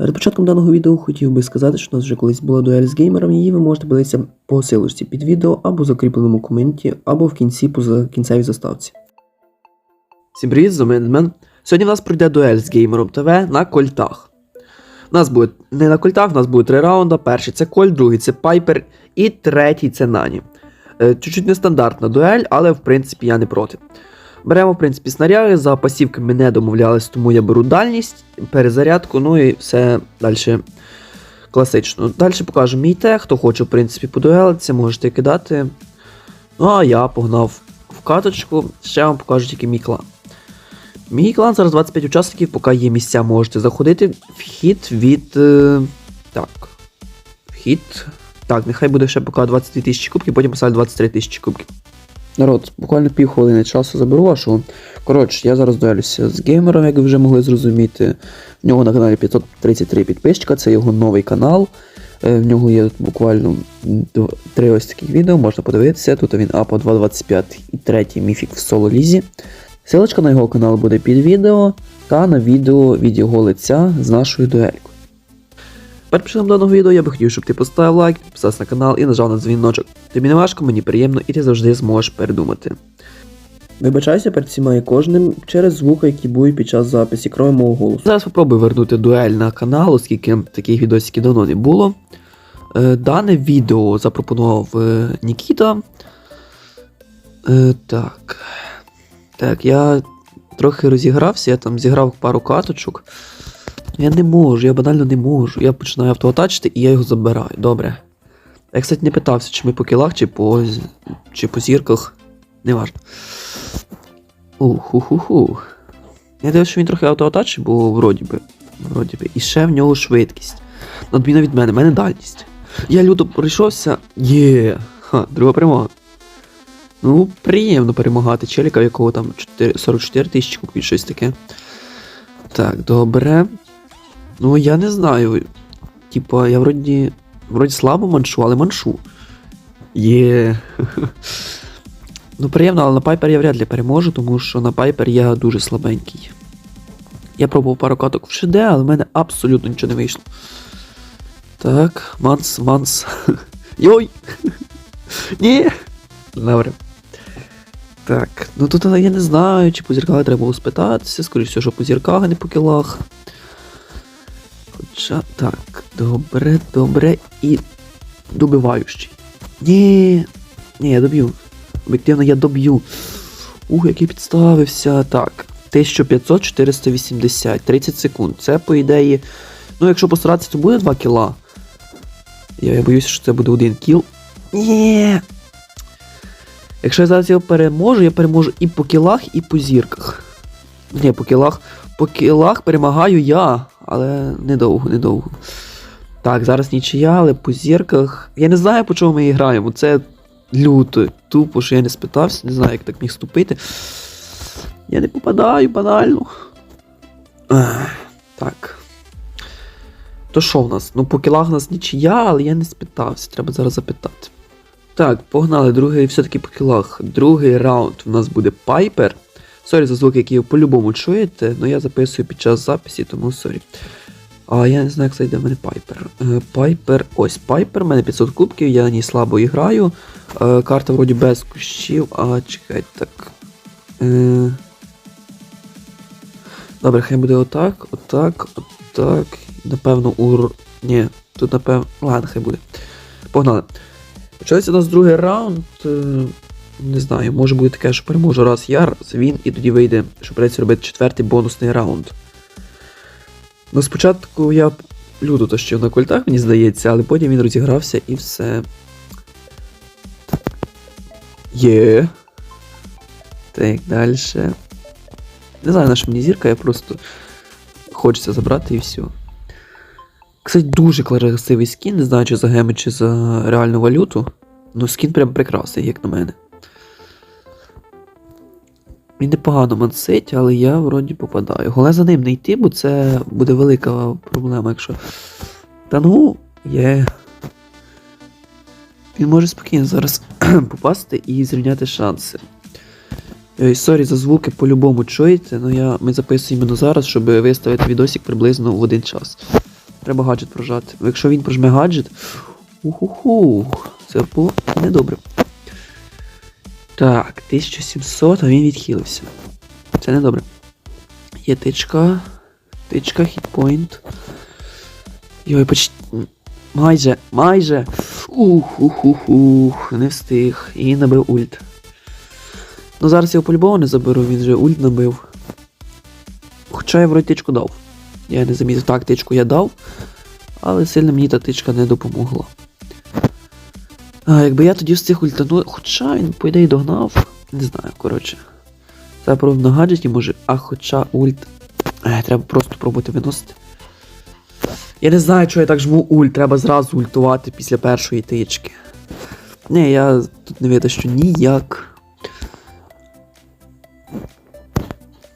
Перед початком даного відео хотів би сказати, що у нас вже колись була дуель з геймером, її ви можете подивитися по силочці під відео або в закріпленому коменті, або в кінці по кінцевій заставці. Всім привіт, з вами. Сьогодні в нас пройде дуель з геймером ТВ на кольтах. У нас буде не на кольтах, у нас буде три раунди. Перший це Коль, другий це Пайпер і третій це Нані. Е, Чуть-чуть нестандартна дуель, але в принципі я не проти. Беремо, в принципі, снаряди, за пасівки ми не домовлялись, тому я беру дальність, перезарядку, ну і все далі класично. Далі покажу мій тех, хто хоче, в принципі, подуелитися, можете кидати. Ну, а я погнав в каточку, ще вам покажу тільки мій клан. Мій клан зараз 25 учасників, поки є місця, можете заходити. Вхід від. е, так. Вхід. Так, нехай буде ще поки 22 тисячі кубків, потім поставлю 23 тисячі кубків. Народ, буквально півхвилини часу заберу вашого. Коротше, я зараз дуелюся з геймером, як ви вже могли зрозуміти. В нього на каналі 533 підписчика, це його новий канал. Е, В нього є буквально три ось таких відео, можна подивитися. Тут він АПО 225 і третій міфік в соло лізі. Силочка на його канал буде під відео та на відео від його лиця з нашою дуелькою. Перед початком даного відео я би хотів, щоб ти поставив лайк, підписався на канал і нажав на дзвіночок. Тобі не важко, мені приємно і ти завжди зможеш передумати. Вибачайся перед всіма і кожним через звуки, які будуть під час записі, крім мого голосу. Зараз спробую вернути дуель на канал, оскільки таких відосиків давно не було. Е, Дане відео запропонував е, Нікіта. Е, так. Так, я трохи розігрався, я там зіграв пару каточок. Я не можу, я банально не можу. Я починаю автоатачити і я його забираю. Добре. Я, кстати, не питався, чи ми по кілах, чи по, чи по зірках. Неважно. Уху-ху-ху. Я дивлюся, що він трохи автоатачить, бо вроді би. Вроді би. І ще в нього швидкість. На відміну від мене, в мене дальність. Я люто пройшовся. Є. Ха, друга перемога. Ну, приємно перемагати челіка, в якого там 4, 44 тисячі купить щось таке. Так, добре. Ну, я не знаю. Типа, я вроді. Вроді слабо маншу, але маншу. Є. Ну, приємно, але на Пайпер я вряд ли переможу, тому що на Пайпер я дуже слабенький. Я пробував пару каток в ШД, але в мене абсолютно нічого не вийшло. Так, манс, манс. Йой! Ні! Добре. Так, ну тут я не знаю, чи по зірках треба було спитатися, скоріше що по зірках, а не по кілах. Хоча. Так, добре, добре і. Добиваючий. Ні. Ні, я доб'ю. Об'єктивно я доб'ю. Ух, який підставився. Так. 1500 480, 30 секунд. Це, по ідеї. Ну, якщо постаратися, то буде 2 кіла. Я, я боюся, що це буде один кіл. Ні. Якщо я зараз його переможу, я переможу і по кілах, і по зірках. Ні, по кілах. По кілах перемагаю я, але недовго, недовго. Так, зараз нічия, але по зірках. Я не знаю, по чому ми граємо. Це люто, тупо, що я не спитався, не знаю, як так міг ступити. Я не попадаю банально. Так. То що в нас? Ну, по кілах у нас нічия, але я не спитався, треба зараз запитати. Так, погнали, другий все-таки по кілах. Другий раунд у нас буде Пайпер. Сорі за звуки, які ви по-любому чуєте, але я записую під час записі, тому сорі. А я не знаю, як зайде в мене Пайпер. Е, Пайпер. Ось Пайпер, в мене 500 кубків, я на ній слабо граю. Е, карта вроді без кущів, а чекай, так. Е... Добре, хай буде отак, отак, отак. Напевно, ур. Ні, тут напевно. Ладно, хай буде. Погнали. Почалося у нас другий раунд. Не знаю, може буде таке, що переможе раз я, раз він, і тоді вийде, що придеться робити четвертий бонусний раунд. Ну, спочатку я люто тащив на кольтах, мені здається, але потім він розігрався і все. Є. Так, далі. Не знаю, на що мені зірка, я просто хочеться забрати і все. Кстати, дуже красивий скін, не знаю, чи за геми, чи за реальну валюту. Ну, скін прям прекрасний, як на мене. Він непогано мансить, але я вроді попадаю. Головне за ним не йти, бо це буде велика проблема, якщо. Та ну, є. Він може спокійно зараз попасти і зрівняти шанси. Ой, Сорі за звуки по-любому чуєте, але я, ми записуємо іменно зараз, щоб виставити відосик приблизно в один час. Треба гаджет прожати. Якщо він прожме гаджет. Уху-ху. Це було недобре. Так, 1700, а він відхилився. Це недобре. Є тичка. Тичка, хітпойнт. Йой, почти. Майже, майже. Ух, ух, ух, ух, не встиг. І набив ульт. Ну зараз його по-любому не заберу, він же ульт набив. Хоча я вроді тичку дав. Я не замітив, так, тичку я дав, але сильно мені та тичка не допомогла. А, якби я тоді встиг ультану, хоча він, по ідеї, догнав. Не знаю, коротше. Це пробую на гаджеті може, а хоча ульт. Е, треба просто пробувати виносити. Я не знаю, чого я так жму ульт, треба зразу ультувати після першої тички. Ні, я тут не витащу ніяк.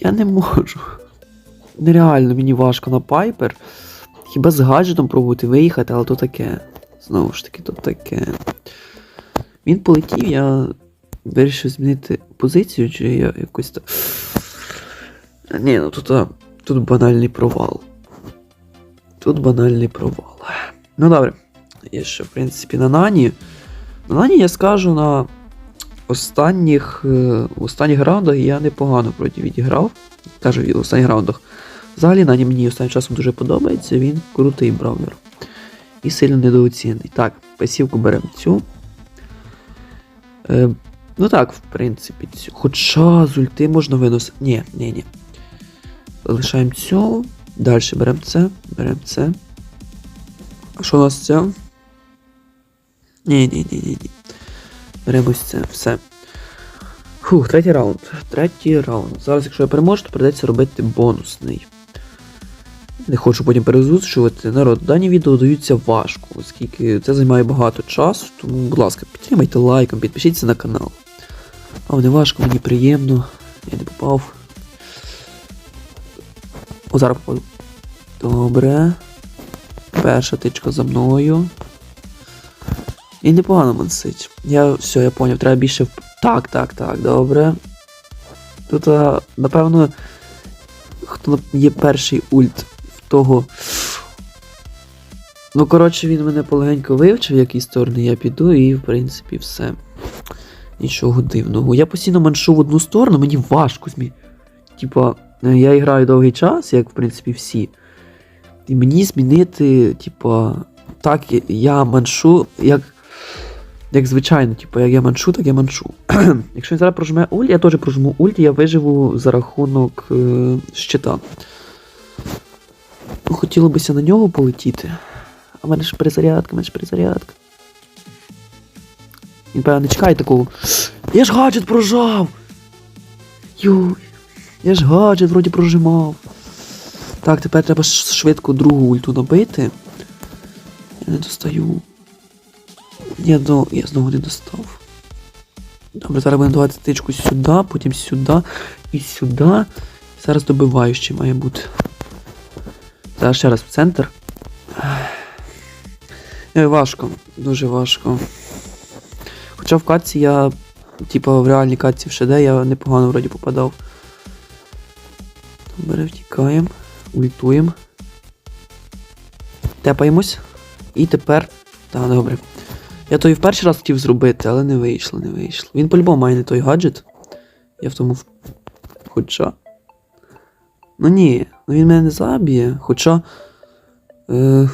Я не можу. Нереально мені важко на пайпер. Хіба з гаджетом пробувати виїхати, але то таке. Знову ж таки, то таке. Він полетів, я вирішив змінити позицію, чи я якось так. Ні, ну тут, а, тут банальний провал. Тут банальний провал. Ну добре. Є ще, в принципі, на Нані. На Нані я скажу на останніх, е, в останніх раундах я непогано вроді відіграв. Кажу, в останніх раундах. Взагалі Нані мені останнім часом дуже подобається, він крутий бравлер. І сильно недооцінений. Так, пасівку беремо цю. Е, ну так, в принципі, цю. Хоча з ульти можна виносити. Ні, ні, ні. Залишаємо цю. Далі беремо це, беремо це. А що у нас це? Ні, ні, ні, ні, ні. Беремо це, все. Фух, третій раунд. Третій раунд. Зараз, якщо я переможу, то придеться робити бонусний. Не хочу потім перезучувати. Народ, дані відео даються важко, оскільки це займає багато часу, тому, будь ласка, підтримайте лайком, підпишіться на канал. А не важко, мені приємно. Я не попав. О, зараз попаду. Добре. Перша тичка за мною. І непогано мансить. Я все, я поняв, треба більше. Так, так, так, добре. Тут, напевно, хто є перший ульт того. Ну, коротше, він мене полегенько вивчив, в якій сторони я піду, і, в принципі, все. Нічого дивного. Я постійно маншу в одну сторону, мені важко змі. Типа, е, я граю довгий час, як в принципі всі. І мені змінити, типа, так я маншу, як. Як звичайно, типу, як я маншу, так я маншу. Якщо він зараз прожме ульт, я теж прожму ульт, я виживу за рахунок е, щита. Хотіло бися на нього полетіти. А в мене ж перезарядка, в мене ж перезарядка. Він, певно, не чекає такого. Я ж гаджет прожав! Юй. Я ж гаджет вроді прожимав. Так, тепер треба швидко другу ульту набити. Я не достаю. Я, до... я знову не достав. Добре, зараз будемо давати тичку сюди, потім сюди і сюди. Зараз добиваючий має бути. Зараз ще раз в центр. Важко, дуже важко. Хоча в катці я, типа, в реальній катці в ШД я непогано вроді попадав. Добре, втікаємо, ультуємо. Тепаємось. І тепер. Так, добре. Я то і в перший раз хотів зробити, але не вийшло, не вийшло. Він по-любому має не той гаджет. Я в тому. Хоча. Ну ні, ну він мене не заб'є. Хоча. Е,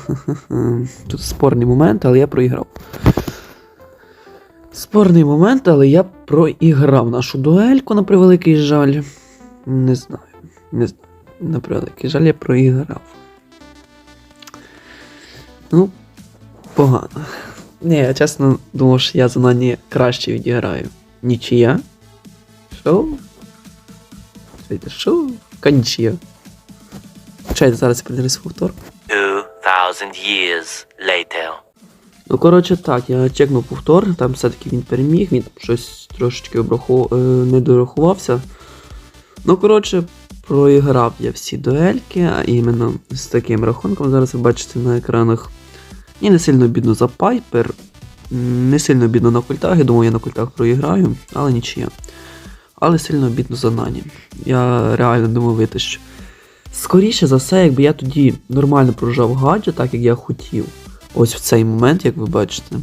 тут спорний момент, але я проіграв. Спорний момент, але я проіграв нашу дуельку на превеликий жаль. Не знаю. Не знаю. На превеликий жаль, я проіграв. Ну, погано. Ні, я чесно думав, що я за Нані краще відіграю. Нічия? Що? Це Канічія. Чайте, зараз я принесу повтор. 2,000 years later. Ну, коротше, так, я чекнув повтор, там все-таки він переміг, він щось трошечки обраху... е, не дорахувався. Ну, коротше, проіграв я всі дуельки, а іменно з таким рахунком. Зараз ви бачите на екранах. І не сильно бідно за Пайпер, не сильно бідно на культах, я думаю, я на культах проіграю, але нічия. Але сильно бідно за Нані. Я реально думаю витащу. Скоріше за все, якби я тоді нормально прожав гаджет, так як я хотів. Ось в цей момент, як ви бачите.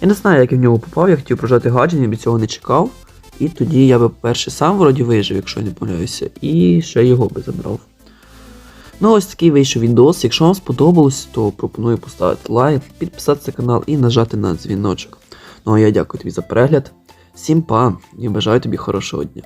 Я не знаю, як я в нього попав, я хотів прожати гаджет, я від цього не чекав. І тоді я би перший сам вроді вижив, якщо не помиляюся, і ще його би забрав. Ну, ось такий вийшов відос. Якщо вам сподобалось, то пропоную поставити лайк, підписатися на канал і нажати на дзвіночок. Ну а я дякую тобі за перегляд. Всім па і бажаю тобі хорошого дня.